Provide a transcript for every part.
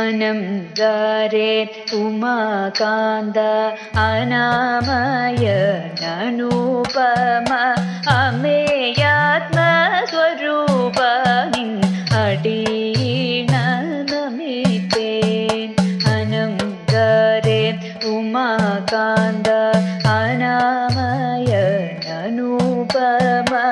अनन्तरे उमाकान्द अनामय अनुपमा अमेयात्मस्वरूप अडीणमिते अनन्तरे उमाकान्द अनामय अनुपमा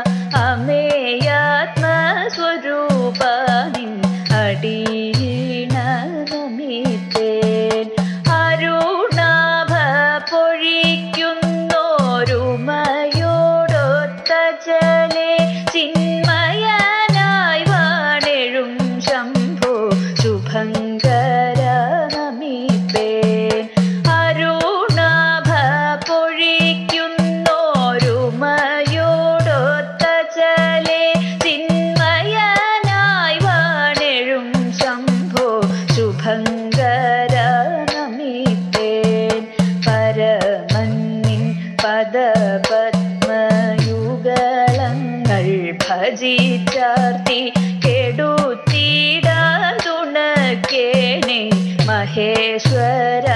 ഭജിച്ചാർത്തി കെടുത്തിടാൻ തുണക്കേണേ മഹേശ്വര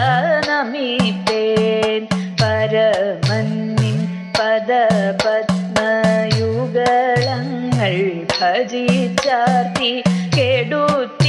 നമിത്തേൻ പരമന്നിൻ പദപത്മയുഗളങ്ങൾ ഭജിച്ചാർത്തി കെടുത്തി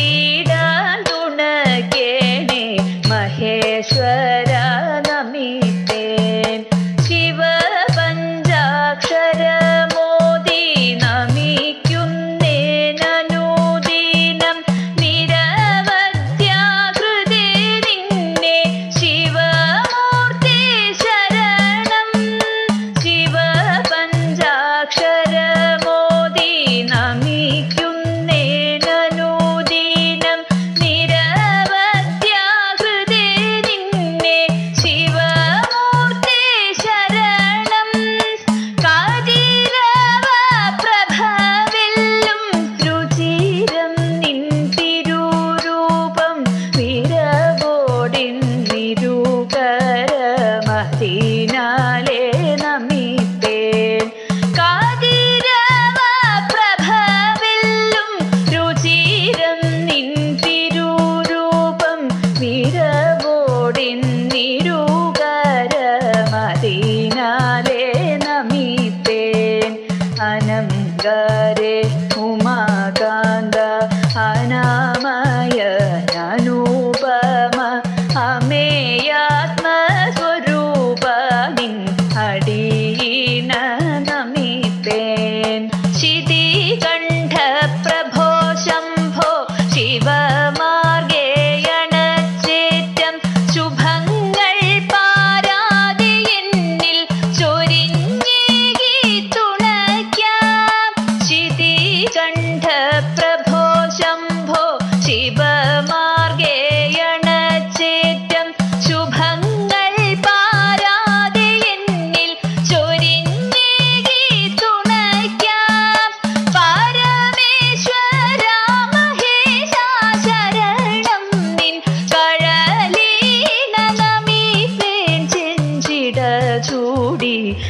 Daddy.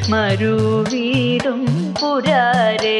മരുവീടും പുരാരേ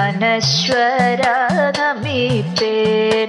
അനശ്വര നമീപ്പേൻ